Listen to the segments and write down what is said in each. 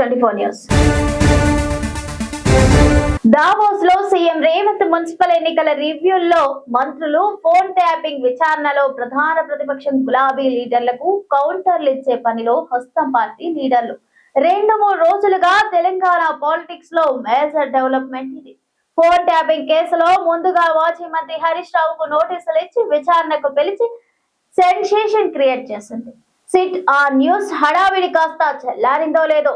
Twenty four news. దావోస్లో CM Revanth municipal ఎన్నికల రివ్యూల్లో మంత్రులు ఫోన్ ట్యాపింగ్ విచారణలో ప్రధాన ప్రతిపక్షం గులాబీ లీడర్లకు కౌంటర్లు ఇచ్చే పనిలో హస్తం పార్టీ లీడర్లు. రెండు మూడు రోజులుగా తెలంగాణ పాలిటిక్స్లో మేజర్ డెవలప్మెంట్ ఇది. ఫోన్ ట్యాపింగ్ కేసులో ముందుగా మాజీ మంత్రి హరీష్ రావుకు నోటీసులు ఇచ్చి విచారణకు పిలిచి సెన్సేషన్ క్రియేట్ చేసింది. సిట్ ఆ న్యూస్ హడావిడి కాస్త చల్లారిందో లేదో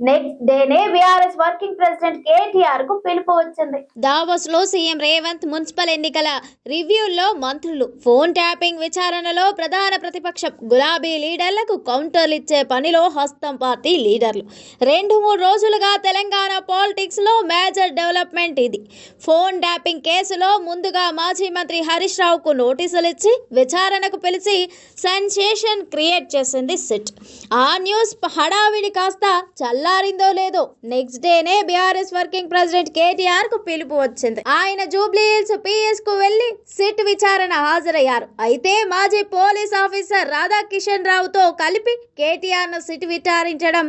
నెక్స్ట్ డేనే బీఆర్ఎస్ వర్కింగ్ ప్రెసిడెంట్ కేటీఆర్కు పిలుపు వచ్చింది. దావోస్లో సీఎం రేవంత్ మున్సిపల్ ఎన్నికల రివ్యూల్లో మంత్రులు ఫోన్ ట్యాపింగ్ విచారణలో ప్రధాన ప్రతిపక్షం గులాబీ లీడర్లకు కౌంటర్లు ఇచ్చే పనిలో హస్తం పార్టీ లీడర్లు. రెండు మూడు రోజులుగా తెలంగాణ పాలిటిక్స్లో మేజర్ డెవలప్మెంట్ ఇది. ఫోన్ ట్యాపింగ్ కేసులో ముందుగా మాజీ మంత్రి హరీష్ రావుకు నోటీసులు ఇచ్చి విచారణకు పిలిచి సెన్సేషన్ క్రియేట్ చేసింది సిట్. ఆ న్యూస్ హడావిడి కాస్త చల్ల చల్లారిందో లేదో నెక్స్ట్ డేనే బీఆర్ఎస్ వర్కింగ్ ప్రెసిడెంట్ కేటీఆర్కు పిలుపు వచ్చింది. ఆయన జూబ్లీ హిల్స్ పిఎస్కు వెళ్ళి సిట్ విచారణ హాజరయ్యారు. అయితే మాజీ పోలీస్ ఆఫీసర్ రాధాకిషన్ రావుతో కలిపి కేటీఆర్ను సిట్ విచారించడం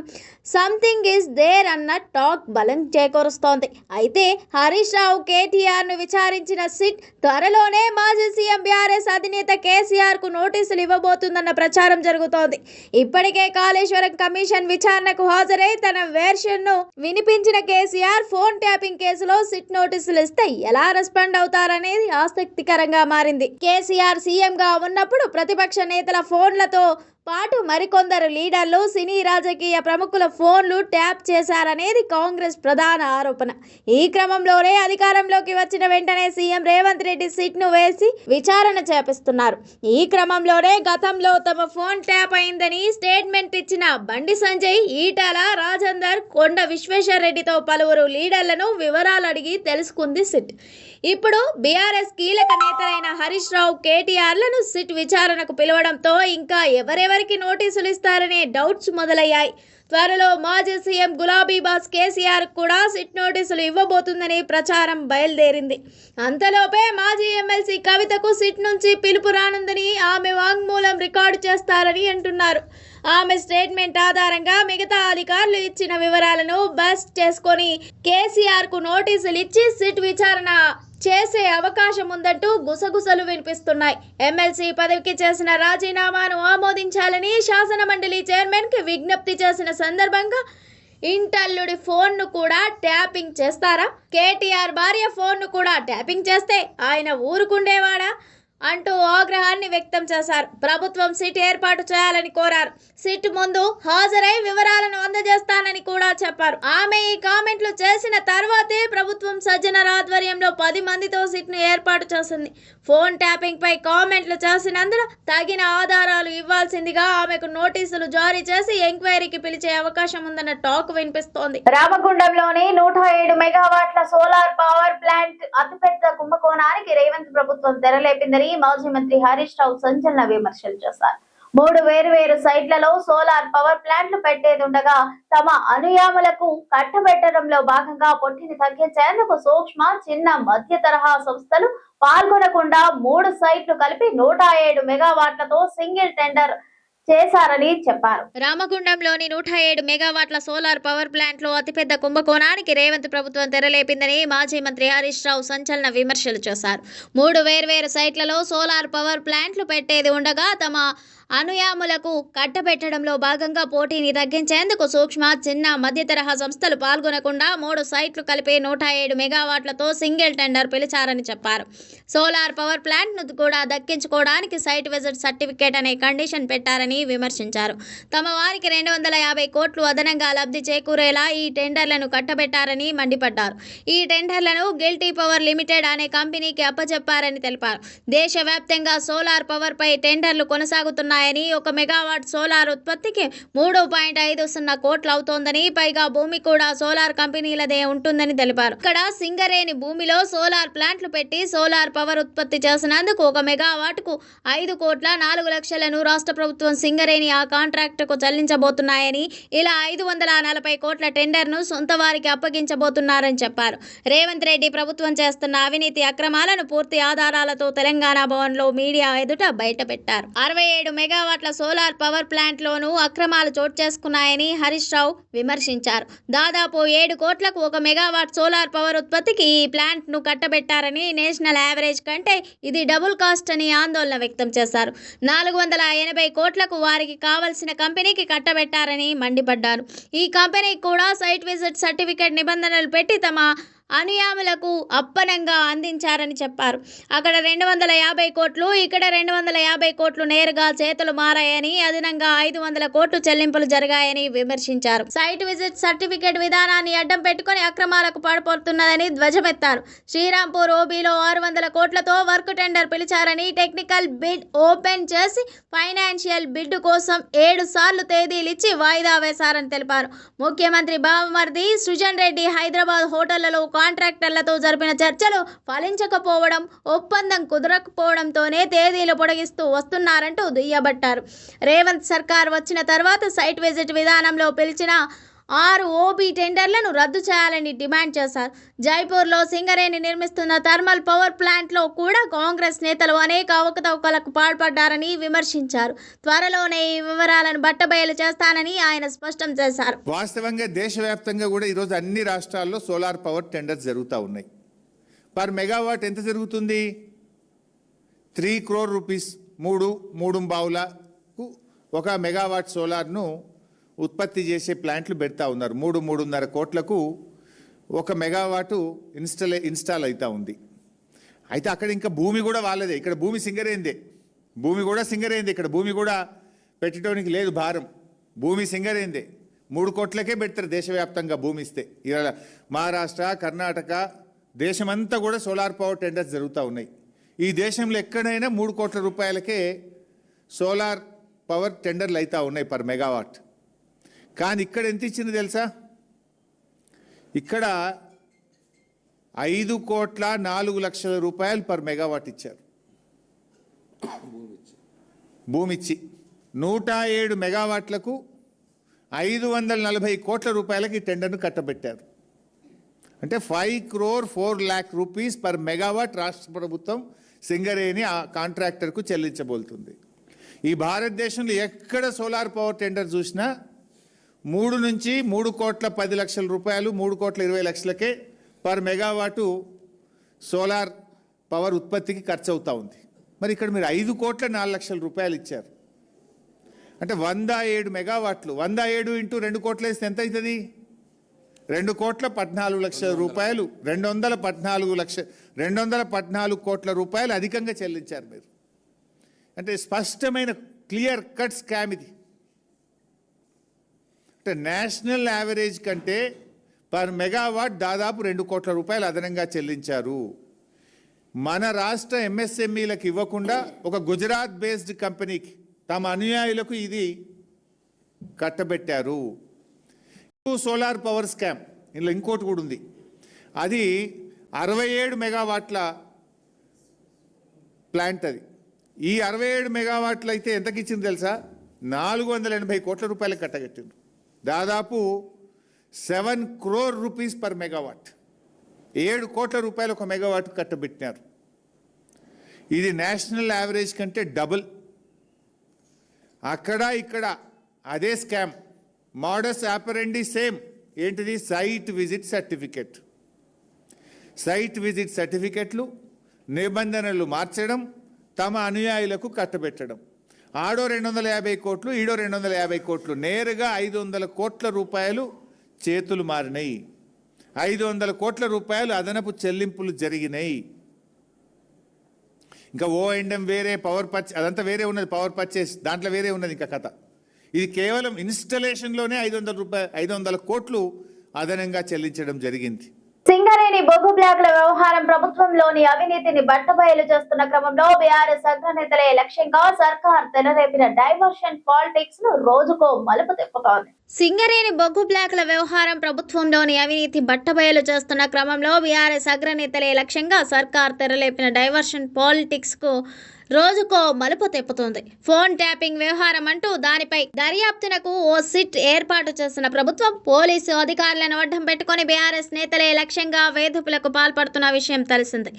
సంథింగ్ ఈస్ దేర్ అన్న టాక్ బలం చేకూరుస్తోంది. అయితే హరీష్ రావు కేటీఆర్ను విచారించిన సిట్ త్వరలోనే మాజీ సీఎం బీఆర్ఎస్ అధినేత కేసీఆర్కు నోటీసులు ఇవ్వబోతుందన్న ప్రచారం జరుగుతోంది. ఇప్పటికే కాళేశ్వరం కమిషన్ విచారణకు హాజరై తన వెర్షన్ను వినిపించిన కేసీఆర్ ఫోన్ ట్యాపింగ్ కేసులో సిట్ నోటీసులు ఇస్తే ఎలా రెస్పాండ్ అవుతారనేది ఆసక్తికరంగా మారింది. కేసీఆర్ సీఎం గా ఉన్నప్పుడు ప్రతిపక్ష నేతల ఫోన్లతో పాటు మరికొందరు లీడర్లు సినీ రాజకీయ ప్రముఖుల ఫోన్లు ట్యాప్ చేశారనేది కాంగ్రెస్ ప్రధాన ఆరోపణ. ఈ క్రమంలోనే అధికారంలోకి వచ్చిన వెంటనే సీఎం రేవంత్ రెడ్డి సిట్ను వేసి విచారణ చేపిస్తున్నారు. ఈ క్రమంలోనే గతంలో తమ ఫోన్ ట్యాప్ అయిందని స్టేట్మెంట్ ఇచ్చిన బండి సంజయ్ ఈటాల రాజేందర్ కొండ విశ్వేశ్వర్ రెడ్డితో పలువురు లీడర్లను వివరాలు అడిగి తెలుసుకుంది సిట్. ఇప్పుడు బీఆర్ఎస్ కీలక నేతలైన హరీష్ రావు కేటీఆర్లను సిట్ విచారణకు పిలవడంతో ఇంకా ఎవరెవరు వారికి నోటీసులు ఇస్తారనే డౌట్స్ మొదలయ్యాయి. త్వరలో మాజీ సీఎం గులాబీ బాస్ కేసీఆర్ కూడా సిట్ నోటీసులు ఇవ్వబోతుందని ప్రచారం బయలుదేరింది. అంతలోపే మాజీ ఎమ్మెల్సీ కవితకు సిట్ నుంచి పిలుపు రానుందని ఆమె వాంగ్మూలం రికార్డు చేస్తారని అంటున్నారు. ఆమె స్టేట్మెంట్ ఆధారంగా మిగతా అధికారులు ఇచ్చిన వివరాలను బస్ చేసుకొని కేసీఆర్కు నోటీసులు ఇచ్చి సిట్ విచారణ చేసే అవకాశం ఉందంటూ గుసగుసలు వినిపిస్తున్నాయి. ఎమ్మెల్సీ పదవికి చేసిన రాజీనామాను ఆమోదించాలని శాసన మండలి చైర్మన్కి విజ్ఞప్తి చేసిన సందర్భంగా ఇంటల్లుడి ఫోన్ను కూడా ట్యాపింగ్ చేస్తారా? కేటీఆర్ భార్య ఫోన్ను కూడా ట్యాపింగ్ చేస్తే ఆయన ఊరుకుండేవాడా? అంటూ ఆగ్రహాన్ని వ్యక్తం చేశారు. ప్రభుత్వం సిట్ ఏర్పాటు చేయాలని కోరారు. సిట్ ముందు హాజరై వివరాలను అందజేస్తానని కూడా చెప్పారు. ఆమె ఈ కామెంట్లు చేసిన తర్వాతే ప్రభుత్వం సజ్జనర్ ఆధ్వర్యంలో పది మందితో సిట్ను ఏర్పాటు చేసింది. ఫోన్ ట్యాపింగ్ పై కామెంట్లు చేసినందున తగిన ఆధారాలు ఇవ్వాల్సిందిగా ఆమెకు నోటీసులు జారీ చేసి ఎంక్వైరీకి పిలిచే అవకాశం ఉందన్న టాక్ వినిపిస్తోంది. రామగుండంలోని నూట ఏడు మెగావాట్ల సోలార్ పవర్ ప్లాంట్ అతిపెద్ద కుంభకోణానికి రేవంత్ ప్రభుత్వం తెరలేపిందని మాజీ మంత్రి హరీష్ రావు సంచలన విమర్శలు చేశారు. మూడు వేరు వేరు సైట్లలో సోలార్ పవర్ ప్లాంట్లు పెట్టేదుండగా తమ అనుయాములకు కట్టబెట్టడంలో భాగంగా పొట్టిని తగ్గించేందుకు సూక్ష్మ చిన్న మధ్య తరహా సంస్థలు పాల్గొనకుండా మూడు సైట్లు కలిపి నూట ఏడు మెగావాట్లతో సింగిల్ టెండర్ చేశారని చెప్పారు. రామగుండంలోని నూట ఏడు మెగావాట్ల సోలార్ పవర్ ప్లాంట్లో అతిపెద్ద కుంభకోణానికి రేవంత్ ప్రభుత్వం తెరలేపిందని మాజీ మంత్రి హరీష్ రావు సంచలన విమర్శలు చేశారు. మూడు వేర్వేరు సైట్లలో సోలార్ పవర్ ప్లాంట్లు పెట్టేది ఉండగా తమ అనుయాములకు కట్టబెట్టడంలో భాగంగా పోటీని తగ్గించేందుకు సూక్ష్మ చిన్న మధ్యతరహా సంస్థలు పాల్గొనకుండా మూడు సైట్లు కలిపి నూట ఏడు మెగావాట్లతో సింగిల్ టెండర్ పిలిచారని చెప్పారు. సోలార్ పవర్ ప్లాంట్ను కూడా దక్కించుకోవడానికి సైట్ విజిట్ సర్టిఫికేట్ అనే కండిషన్ పెట్టారని విమర్శించారు. తమ వారికి రెండు వందల యాభై కోట్లు అదనంగా లబ్ధి చేకూరేలా ఈ టెండర్లను కట్టబెట్టారని మండిపడ్డారు. ఈ టెండర్లను గిల్టీ పవర్ లిమిటెడ్ అనే కంపెనీకి అప్పచెప్పారని తెలిపారు. దేశవ్యాప్తంగా సోలార్ పవర్పై టెండర్లు కొనసాగుతున్నాయి. ఉన్నాయని ఒక మెగావాట్ సోలార్ ఉత్పత్తికి మూడు పాయింట్ ఐదు సున్నా కోట్లు అవుతోందని పైగా భూమి కూడా సోలార్ కంపెనీలదే ఉంటుందని తెలిపారు. ఇక్కడ సింగరేణి భూమిలో సోలార్ ప్లాంట్లు పెట్టి సోలార్ పవర్ ఉత్పత్తి చేసినందుకు ఒక మెగావాట్కు ఐదు కోట్ల నాలుగు లక్షలను రాష్ట్ర ప్రభుత్వం సింగరేణి ఆ కాంట్రాక్టుకు చెల్లించబోతున్నాయని ఇలా ఐదు వందల నలభై కోట్ల టెండర్ను సొంత వారికి అప్పగించబోతున్నారని చెప్పారు. రేవంత్ రెడ్డి ప్రభుత్వం చేస్తున్న అవినీతి అక్రమాలను పూర్తి ఆధారాలతో తెలంగాణ భవన్లో మీడియా ఎదుట బయటపెట్టారు. అరవై ఏడు మెగావాట్ల సోలార్ పవర్ ప్లాంట్లోనూ అక్రమాలు చోటు చేసుకున్నాయని హరీష్ రావు విమర్శించారు. దాదాపు ఏడు కోట్లకు ఒక మెగావాట్ సోలార్ పవర్ ఉత్పత్తికి ఈ ప్లాంట్ను కట్టబెట్టారని నేషనల్ యావరేజ్ కంటే ఇది డబుల్ కాస్ట్ అని ఆందోళన వ్యక్తం చేశారు. నాలుగు వందల ఎనభై కోట్లకు వారికి కావలసిన కంపెనీకి కట్టబెట్టారని మండిపడ్డారు. ఈ కంపెనీకి కూడా సైట్ విజిట్ సర్టిఫికేట్ నిబంధనలు పెట్టి తమ అనుయాములకు అప్పనంగా అందించారని చెప్పారు. అక్కడ రెండు వందల యాభై కోట్లు ఇక్కడ రెండు వందల యాభై కోట్లు నేరుగా చేతులు మారాయని అదనంగా ఐదు వందల కోట్లు చెల్లింపులు జరిగాయని విమర్శించారు. సైట్ విజిట్ సర్టిఫికేట్ విధానాన్ని అడ్డం పెట్టుకుని అక్రమాలకు పాల్పడుతున్నదని ధ్వజమెత్తారు. శ్రీరాంపూర్ ఓబీలో ఆరు వందల కోట్లతో వర్క్ టెండర్ పిలిచారని టెక్నికల్ బిడ్ ఓపెన్ చేసి ఫైనాన్షియల్ బిడ్ కోసం ఏడు సార్లు తేదీలు ఇచ్చి వాయిదా వేశారని తెలిపారు. ముఖ్యమంత్రి బావమర్ది సృజన్ రెడ్డి హైదరాబాద్ హోటళ్ళలో కాంట్రాక్టర్లతో జరిపిన చర్చలు ఫలించకపోవడం ఒప్పందం కుదరకపోవడంతోనే తేదీలు పొడిగిస్తూ వస్తున్నారంటూ దుయ్యబట్టారు. రేవంత్ సర్కార్ వచ్చిన తర్వాత సైట్ విజిట్ విధానంలో పిలిచిన ఆరు ఓబీ టెండర్లను రద్దు చేయాలని డిమాండ్ చేశారు. జైపూర్లో సింగరేణి నిర్మిస్తున్న థర్మల్ పవర్ ప్లాంట్లో కూడా కాంగ్రెస్ నేతలు అనేక అవకతవకలకు పాల్పడ్డారని విమర్శించారు. త్వరలోనే ఈ వివరాలను బట్టబయలు చేస్తానని ఆయన స్పష్టం చేశారు. వాస్తవంగా దేశవ్యాప్తంగా కూడా ఈరోజు అన్ని రాష్ట్రాల్లో సోలార్ పవర్ టెండర్స్ జరుగుతూ ఉన్నాయి. పర్ మెగావాట్ ఎంత జరుగుతుంది? త్రీ క్రోర్ రూపీస్ మూడు మూడు బావులకు ఒక మెగావాట్ సోలార్ను ఉత్పత్తి చేసే ప్లాంట్లు పెడతా ఉన్నారు. మూడు మూడున్నర కోట్లకు ఒక మెగావాటు ఇన్స్టలే ఇన్స్టాల్ అవుతా ఉంది. అయితే అక్కడ ఇంకా భూమి కూడా వాళ్ళదే. ఇక్కడ భూమి సింగరేందే. భూమి కూడా సింగరేందే. ఇక్కడ భూమి కూడా పెట్టడానికి లేదు భారం. భూమి సింగరేందే. మూడు కోట్లకే పెడతారు దేశవ్యాప్తంగా భూమి ఇస్తే. ఇలా మహారాష్ట్ర కర్ణాటక దేశమంతా కూడా సోలార్ పవర్ టెండర్స్ జరుగుతూ ఉన్నాయి. ఈ దేశంలో ఎక్కడైనా మూడు కోట్ల రూపాయలకే సోలార్ పవర్ టెండర్లు అవుతూ ఉన్నాయి పర్ మెగావాట్. కానీ ఇక్కడ ఎంత ఇచ్చింది తెలుసా? ఇక్కడ ఐదు కోట్ల నాలుగు లక్షల రూపాయలు పర్ మెగావాట్ ఇచ్చారు. భూమిచ్చి. నూట ఏడు మెగావాట్లకు ఐదు వందల నలభై కోట్ల రూపాయలకి ఈ టెండర్ను కట్టబెట్టారు. అంటే five crore four lakh rupees per megawatt రాష్ట్ర ప్రభుత్వం సింగరేణి ఆ కాంట్రాక్టర్కు చెల్లించబోతుంది ఈ భారతదేశంలో ఎక్కడ సోలార్ పవర్ టెండర్ చూసినా మూడు నుంచి మూడు కోట్ల పది లక్షల రూపాయలు మూడు కోట్ల ఇరవై లక్షలకే పర్ మెగావాటు సోలార్ పవర్ ఉత్పత్తికి ఖర్చు అవుతా ఉంది. మరి ఇక్కడ మీరు ఐదు కోట్ల నాలుగు లక్షల రూపాయలు ఇచ్చారు. అంటే వంద ఏడు మెగావాట్లు వంద ఏడు ఇంటూ రెండు కోట్ల వేస్తే ఎంత అవుతుంది? రెండు కోట్ల పద్నాలుగు లక్షల రూపాయలు రెండు వందల పద్నాలుగు లక్ష రెండు వందల పద్నాలుగు కోట్ల రూపాయలు అధికంగా చెల్లించారు మీరు. అంటే స్పష్టమైన క్లియర్ కట్ స్కామ్ ఇది. నేషనల్ యావరేజ్ కంటే పర్ మెగావాట్ దాదాపు రెండు కోట్ల రూపాయలు అదనంగా చెల్లించారు. మన రాష్ట్ర ఎంఎస్ఎంఈలకు ఇవ్వకుండా ఒక గుజరాత్ బేస్డ్ కంపెనీకి తమ అనుయాయులకు ఇది కట్టబెట్టారు. సోలార్ పవర్ స్కామ్ ఇందులో ఇంకోటి కూడా ఉంది. అది అరవై ఏడు మెగావాట్ల ప్లాంట్ అది. ఈ అరవై ఏడు మెగావాట్లు అయితే ఎంతకి ఇచ్చింది తెలుసా? నాలుగు వందల ఎనభై కోట్ల రూపాయలకు కట్టగట్టిండ్రు. దాదాపు seven crore rupees per megawatt. ఏడు కోట్ల రూపాయలు ఒక మెగావాట్ కట్టబెట్టినారు. ఇది నేషనల్ యావరేజ్ కంటే డబుల్. అక్కడ ఇక్కడ అదే స్కామ్. Modus operandi same. ఏంటిది? Site visit certificate. Site visit సర్టిఫికెట్లు నిబంధనలు మార్చడం తమ అనుయాయులకు కట్టబెట్టడం. ఆడో రెండు వందల యాభై కోట్లు ఈడో రెండు వందల యాభై కోట్లు. నేరుగా ఐదు వందల కోట్ల రూపాయలు చేతులు మారినాయి. ఐదు వందల కోట్ల రూపాయలు అదనపు చెల్లింపులు జరిగినాయి. ఇంకా ఓ ఎండం వేరే పవర్ పర్చే అదంతా వేరే ఉన్నది పవర్ పర్చేస్ దాంట్లో వేరే ఉన్నది ఇంకా కథ. ఇది కేవలం ఇన్స్టలేషన్లోనే ఐదు వందల రూపాయలు ఐదు వందల కోట్లు అదనంగా చెల్లించడం జరిగింది. సింగరేణి బొగ్గు బ్లాక్ల వ్యవహారం ప్రభుత్వంలోని అవినీతిని బట్టబయలు చేస్తున్న క్రమంలో బీఆర్ఎస్ అగ్రనేతలే లక్ష్యంగా సర్కార్ తెరరేపిన డైవర్షన్ పాలిటిక్స్ను రోజుకో మలుపు తిప్పుతోంది. సింగరేణి బొగ్గు బ్లాక్ల వ్యవహారం ప్రభుత్వంలోని అవినీతి బట్టబయలు చేస్తున్న క్రమంలో బీఆర్ఎస్ అగ్రనేతలే లక్ష్యంగా సర్కార్ తెరలేపిన డైవర్షన్ పాలిటిక్స్కు రోజుకో మలుపు తెప్పుతుంది. ఫోన్ ట్యాపింగ్ వ్యవహారం అంటూ దానిపై దర్యాప్తునకు ఓ సిట్ ఏర్పాటు చేసిన ప్రభుత్వం పోలీసు అధికారులను అడ్డం పెట్టుకుని బీఆర్ఎస్ నేతలే లక్ష్యంగా వేధింపులకు పాల్పడుతున్న విషయం తెలిసింది.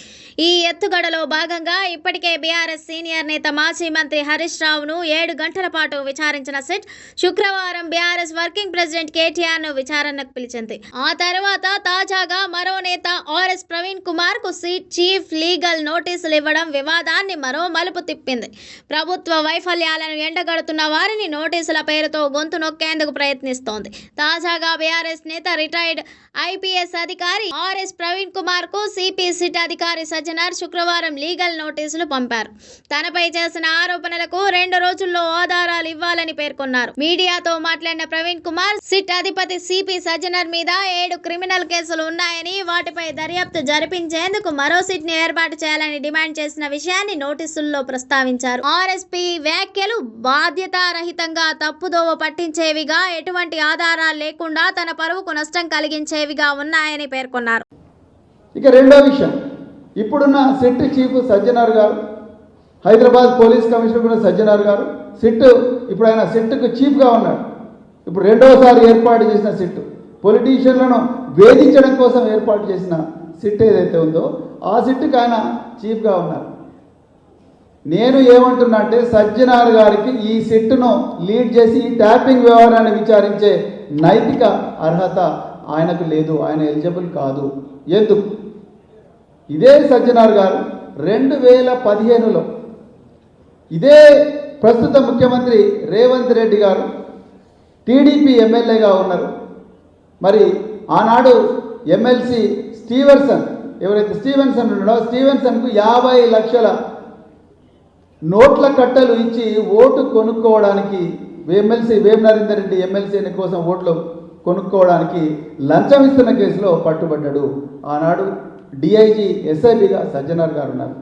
ఈ ఎత్తుగడలో భాగంగా ఇప్పటికే బీఆర్ఎస్ సీనియర్ నేత మాజీ మంత్రి హరీష్ రావును ఏడు గంటల పాటు విచారించిన సిట్ శుక్రవారం బీఆర్ఎస్ వర్కింగ్ ప్రెసిడెంట్ కేటీఆర్ను విచారణకు పిలిచింది. ఆ తర్వాత తాజాగా మరో నేత ఆర్ఎస్ ప్రవీణ్ కుమార్కు సీట్ చీఫ్ లీగల్ నోటీసులు ఇవ్వడం వివాదాన్ని మరో మలుపు తిప్పింది. ప్రభుత్వ వైఫల్యాలను ఎండగడుతున్న వారిని నోటీసుల పేరుతో గొంతు నొక్కేందుకు ప్రయత్నిస్తోంది. తాజాగా బీఆర్ఎస్ నేత రిటైర్డ్ ఐపీఎస్ అధికారి ఆర్ఎస్ ప్రవీణ్ కుమార్కు సిపి సిట్ అధికారి సజ్జనార్ శుక్రవారం లీగల్ నోటీసులు పంపారు. తనపై చేసిన ఆరోపణలకు రెండు రోజుల్లో ఆధారాలు ఇవ్వాలని పేర్కొన్నారు. మీడియాతో మాట్లాడిన ప్రవీణ్ కుమార్ సిట్ అధిపతి సిపి సజ్జనర్ మీద ఏడు క్రిమినల్ కేసులు ఉన్నాయని వాటిపై దర్యాప్తు జరిపించేందుకు మరో సిట్ని ఏర్పాటు చేయాలని డిమాండ్ చేసిన విషయాన్ని నోటీసులు నోటీసుల్లో ప్రస్తావించారు. ఆర్ఎస్పీ వ్యాఖ్యలు బాధ్యతారహితంగా తప్పుదోవ పట్టించేవిగా ఎటువంటి ఆధారాలు లేకుండా తన పరువుకు నష్టం కలిగించేవిగా ఉన్నాయని పేర్కొన్నారు. ఇక రెండో విషయం. ఇప్పుడున్న సిట్ చీఫ్ సజ్జనార్ గారు హైదరాబాద్ పోలీస్ కమిషనర్ కూడా సజ్జనార్ గారు సిట్ ఇప్పుడు ఆయన సిట్కు చీఫ్గా ఉన్నాడు. ఇప్పుడు రెండవసారి ఏర్పాటు చేసిన సిట్ పొలిటీషియన్లను వేధించడం కోసం ఏర్పాటు చేసిన సిట్ ఏదైతే ఉందో ఆ సిట్కి ఆయన చీఫ్గా ఉన్నారు. నేను ఏమంటున్నా అంటే సజ్జనార్ గారికి ఈ సెట్ను లీడ్ చేసి ఈ ట్యాపింగ్ వ్యవహారాన్ని విచారించే నైతిక అర్హత ఆయనకు లేదు ఆయన ఎలిజిబుల్ కాదు. ఎందుకు? ఇదే సజ్జనార్ గారు రెండు వేల పదిహేనులో ఇదే ప్రస్తుత ముఖ్యమంత్రి రేవంత్ రెడ్డి గారు టీడీపీ ఎమ్మెల్యేగా ఉన్నారు. మరి ఆనాడు ఎమ్మెల్సీ స్టీవెన్సన్ ఎవరైతే స్టీవెన్సన్ ఉన్నాడో స్టీవెన్సన్కు యాభై లక్షల నోట్ల కట్టలు ఇచ్చి ఓటు కొనుక్కోవడానికి ఎమ్మెల్సీ వేం నరేందర్ రెడ్డి ఎమ్మెల్సీ కోసం ఓట్లు కొనుక్కోవడానికి లంచం ఇస్తున్న కేసులో పట్టుబడ్డాడు. ఆనాడు డిఐజీ ఎస్ఐబిగా సజ్జనార్ గారు ఉన్నారు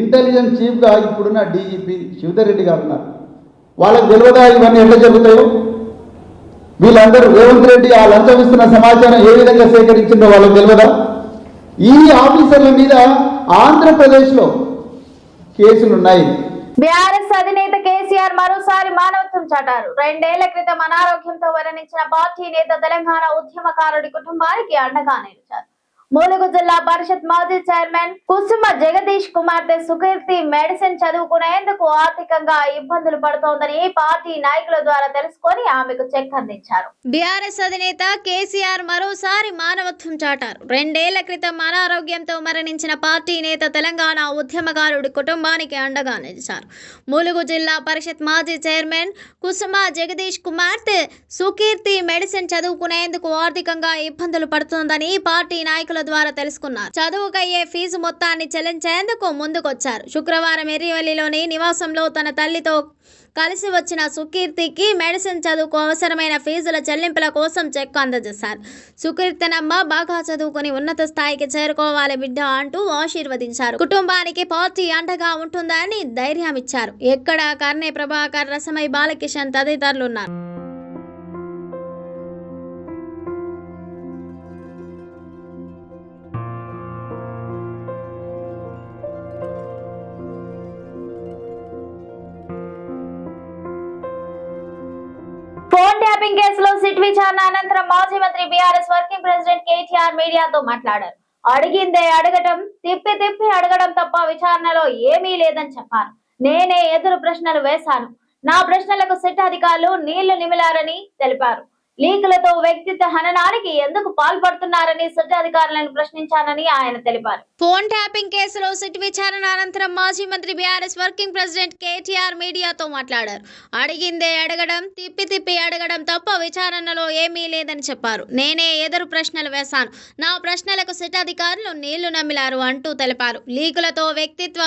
ఇంటెలిజెన్స్ చీఫ్గా ఇప్పుడున్న డీజీపీ శివధర్ రెడ్డి గారు ఉన్నారు వాళ్ళకి తెలియదా ఇవన్నీ ఎట్లా జరుగుతాయో? వీళ్ళందరూ రేవంత్ రెడ్డి ఆ లంచం ఇస్తున్న సమాచారం ఏ విధంగా సేకరించిందో వాళ్ళకి తెలియదా? ఈ ఆఫీసర్ల మీద ఆంధ్రప్రదేశ్లో కేసులున్నాయి. బీఆర్ఎస్ అధినేత కేసీఆర్ మరోసారి మానవత్వం చాటారు. రెండేళ్ళ క్రితం అనారోగ్యంతో మరణించిన పార్టీ నేత తెలంగాణ ఉద్యమకారుడి కుటుంబానికి అండగా నిలిచారు. ములుగు జిల్లా పరిషత్ మాజీ చైర్మన్ కుసుమ జగదీష్ కుమార్తె సుకీర్తి మెడిసిన్ చదువుకునేందుకు ఆర్థికంగా ఇబ్బందులు పడుతోందని పార్టీ నాయకుల ద్వారా తెలుసుకొని ఆమెకు చెక్ అందించారు. బీఆర్ఎస్ అధినేత కేసీఆర్ మరోసారి మానవత్వం చాటారు. రెండేళ్ళ క్రితం అనారోగ్యంతో మరణించిన పార్టీ నేత తెలంగాణ ఉద్యమకారుడి కుటుంబానికి అండగా నిలిచారు. ములుగు జిల్లా పరిషత్ మాజీ చైర్మన్ కుసుమ జగదీష్ కుమార్తె సుకీర్తి మెడిసిన్ చదువుకునేందుకు ఆర్థికంగా ఇబ్బందులు పడుతోందని పార్టీ నాయకుల ద్వారా తెలుసుకున్నారు. చదువుకయ్యే ఫీజు మొత్తాన్ని చెల్లించేందుకు ముందుకొచ్చారు. శుక్రవారం ఎర్రివల్లిలోని నివాసంలో తన తల్లితో కలిసి వచ్చిన సుకీర్తికి మెడిసిన్ చదువుకు అవసరమైన ఫీజుల చెల్లింపుల కోసం చెక్ అందజేశారు. సుకీర్తనమ్మ బాగా చదువుకుని ఉన్నత స్థాయికి చేరుకోవాలి బిడ్డ అంటూ ఆశీర్వదించారు. కుటుంబానికి పార్టీ అండగా ఉంటుందని ధైర్యం ఇచ్చారు ఎక్కడ కర్ణే ప్రభాకర్ రసమై బాలకిషన్ తదితరులున్నారు. సిట్ విచారణ అనంతరం మాజీ మంత్రి బీఆర్ఎస్ వర్కింగ్ ప్రెసిడెంట్ కేటీఆర్ మీడియాతో మాట్లాడారు. అడిగిందే అడగడం తిప్పి తిప్పి అడగడం తప్ప విచారణలో ఏమీ లేదని చెప్పారు. నేనే ఎదురు ప్రశ్నలు వేశాను. నా ప్రశ్నలకు సిట్ అధికారులు నీళ్ళు నిమిలారని తెలిపారు. లీకులతో వ్యక్తిత్వ హననానికి ఎందుకు పాల్పడుతున్నారని సిట్ అధికారులను ప్రశ్నించానని ఆయన తెలిపారు. ఫోన్ ట్యాపింగ్ కేసులో సిట్ విచారణ అనంతరం మాజీ మంత్రి బీఆర్ఎస్ వర్కింగ్ ప్రెసిడెంట్ కేటీఆర్ మీడియాతో మాట్లాడారు. అడిగిందే అడగడం తిప్పి తిప్పి అడగడం తప్ప విచారణలో ఏమీ లేదని చెప్పారు. నేనే ఎదురు ప్రశ్నలు వేశాను. నా ప్రశ్నలకు సిట్ అధికారులు నీళ్ళు నమ్మిలారు అంటూ తెలిపారు. లీకులతో వ్యక్తిత్వ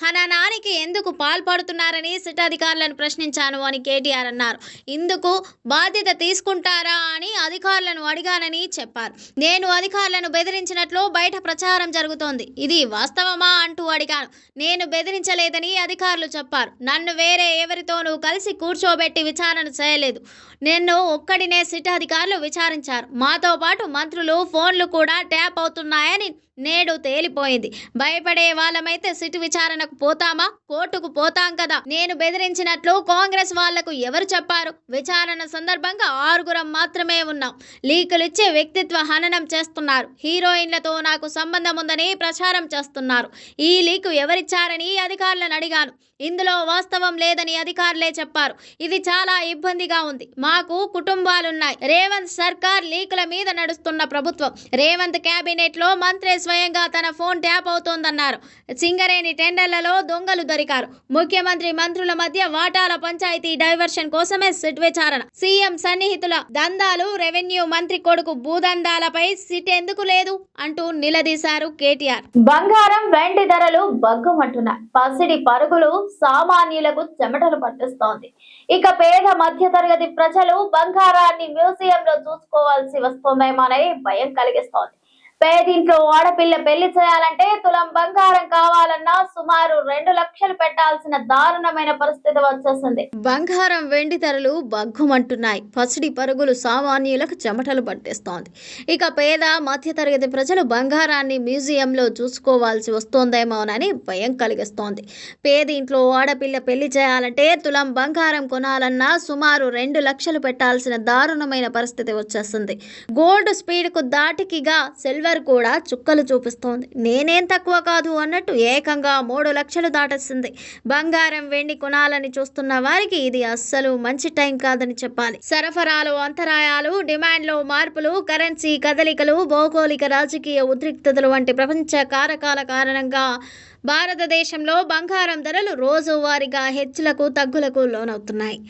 హననానికి ఎందుకు పాల్పడుతున్నారని సిట్ అధికారులను ప్రశ్నించాను అని కేటీఆర్ అన్నారు. ఇందుకు బాధ్యత తీసుకుంటారా అని అధికారులను అడిగానని చెప్పారు. నేను అధికారులను బెదిరించినట్లు బయట ప్రచారం జరుగుతోంది. ఇది వాస్తవమా అంటూ అడిగాను. నేను బెదిరించలేదని అధికారులు చెప్పారు. నన్ను వేరే ఎవరితోనూ కలిసి కూర్చోబెట్టి విచారణ చేయలేదు. నిన్ను ఒక్కడినే సిట్ అధికారులు విచారించారు. మాతో పాటు మంత్రులు ఫోన్లు కూడా ట్యాప్ అవుతున్నాయని నేడు తేలిపోయింది. భయపడే వాళ్ళమైతే సిట్ విచారణకు పోతామా? కోర్టుకు పోతాం కదా. నేను బెదిరించినట్లు కాంగ్రెస్ వాళ్ళకు ఎవరు చెప్పారు? విచారణ సందర్భంగా ఆరుగురం మాత్రమే ఉన్నాం. లీకులు ఇచ్చే వ్యక్తిత్వ హననం చేస్తున్నారు. హీరోయిన్లతో నాకు సంబంధం ఉందని ప్రచారం చేస్తున్నారు. ఈ లీకు ఎవరిచ్చారని అధికారులను అడిగాను. ఇందులో వాస్తవం లేదని అధికారులే చెప్పారు. ఇది చాలా ఇబ్బందిగా ఉంది. మాకు కుటుంబాలున్నాయి. రేవంత్ సర్కార్ లీకుల మీద నడుస్తున్న ప్రభుత్వం. రేవంత్ కేబినెట్లో మంత్రి స్వయంగా తన ఫోన్ ట్యాప్ అవుతోందన్నారు. సింగరేణి టెండర్లలో దొంగలు దొరికారు. ముఖ్యమంత్రి మంత్రుల మధ్య వాటాల పంచాయతీ డైవర్షన్ కోసమే సిట్ విచారణ. సీఎం సన్నిహితుల దందాలు రెవెన్యూ మంత్రి కొడుకు భూదందాలపై సిట్ ఎందుకు లేదు? అంటూ నిలదీశారు కేటీఆర్. బంగారం వెండి ధరలు బగ్గమంటున్నాయి. పసిడి పరుగులు సామాన్యులకు చెమటలు పట్టిస్తోంది. ఇక పేద మధ్య తరగతి ప్రజలు బంగారాన్ని మ్యూజియంలో చూసుకోవాల్సి వస్తుందేమోనని భయం కలిగిస్తోంది. పేదింట్లో ఆడపిల్ల పెళ్ళి చేయాలంటే తులం బంగారం కావాలన్నా సుమారు రెండు లక్షలు పెట్టాల్సిన దారుణమైన పరిస్థితి వచ్చేసింది. బంగారం వెండి ధరలు బగ్గుమంటున్నాయి పసిడి పరుగులు సామాన్యులకు చెమటలు పట్టేస్తోంది. ఇక పేద మధ్యతరగతి ప్రజలు బంగారాన్ని మ్యూజియంలో చూసుకోవాల్సి వస్తోందేమోనని భయం కలిగిస్తోంది. పేదింట్లో ఆడపిల్ల పెళ్ళి చేయాలంటే తులం బంగారం కొనాలన్నా సుమారు రెండు లక్షలు పెట్టాల్సిన దారుణమైన పరిస్థితి వచ్చేస్తుంది గోల్డ్ స్పీడ్కు దాటికిగా సిల్వర్ కూడా చుక్కలు చూపిస్తోంది. నేనేం తక్కువ కాదు అన్నట్టు ఏకంగా మూడు లక్షలు దాటేసింది. బంగారం వెండి కొనాలని చూస్తున్న వారికి ఇది అస్సలు మంచి టైం కాదని చెప్పాలి. సరఫరాలు అంతరాయాలు డిమాండ్లో మార్పులు కరెన్సీ కదలికలు భౌగోళిక రాజకీయ ఉద్రిక్తతలు వంటి ప్రపంచ కారకాల కారణంగా భారతదేశంలో బంగారం ధరలు రోజువారీగా హెచ్చులకు తగ్గులకు లోనవుతున్నాయి.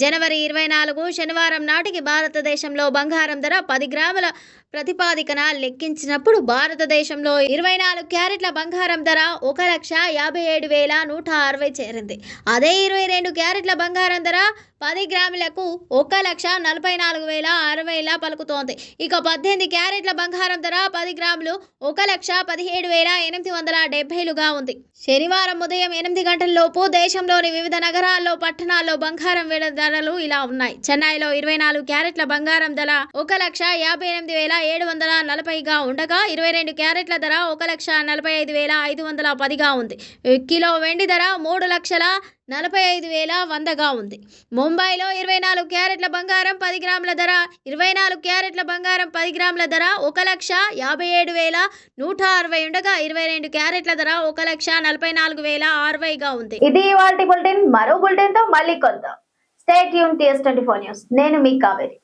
జనవరి ఇరవై నాలుగు శనివారం నాటికి భారతదేశంలో బంగారం ధర పది గ్రాముల ప్రతిపాదికన లెక్కించినప్పుడు భారతదేశంలో ఇరవై నాలుగు క్యారెట్ల బంగారం ధర ఒక లక్ష యాభై ఏడు వేల నూట అరవై చేరింది. అదే ఇరవై రెండు క్యారెట్ల బంగారం ధర పది గ్రాములకు ఒక లక్ష నలభై నాలుగు వేల అరవైలా పలుకుతోంది. ఇక పద్దెనిమిది క్యారెట్ల బంగారం ధర పది గ్రాములు ఒక లక్ష పదిహేడు వేల ఎనిమిది వందల డెబ్బైలుగా ఉంది. శనివారం ఉదయం ఎనిమిది గంటల లోపు దేశంలోని వివిధ నగరాల్లో పట్టణాల్లో బంగారం వేల ధరలు ఇలా ఉన్నాయి. చెన్నైలో ఇరవై నాలుగు క్యారెట్ల బంగారం ధర ఒక లక్ష యాభై ఎనిమిది వేల ఏడు వందల నలభైగా ఉండగా ఇరవై రెండు క్యారెట్ల ధర ఒక లక్ష నలభై ఐదు వేల ఐదు వందల పదిగా ఉంది. కిలో వెండి ధర మూడు లక్షల నలభై ఐదు వేల వందగా ఉంది. ముంబైలో ఇరవై నాలుగు క్యారెట్ల బంగారం పది గ్రాముల ధర ఇరవై నాలుగు క్యారెట్ల బంగారం పది గ్రాముల ధర ఒక లక్ష యాభై ఏడు వేల నూట అరవై ఉండగా ఇరవై రెండు క్యారెట్ల ధర ఒక లక్ష నలభై నాలుగు వేల అరవైగా ఉంది. ఇది ఇవాళ బులెటిన్. మరో బులెటిన్తో మళ్ళీ కొందాం స్టేట్ యూన్ టీఎస్ ట్వంటీ ఫోర్ న్యూస్ నేను మీ కావేరి.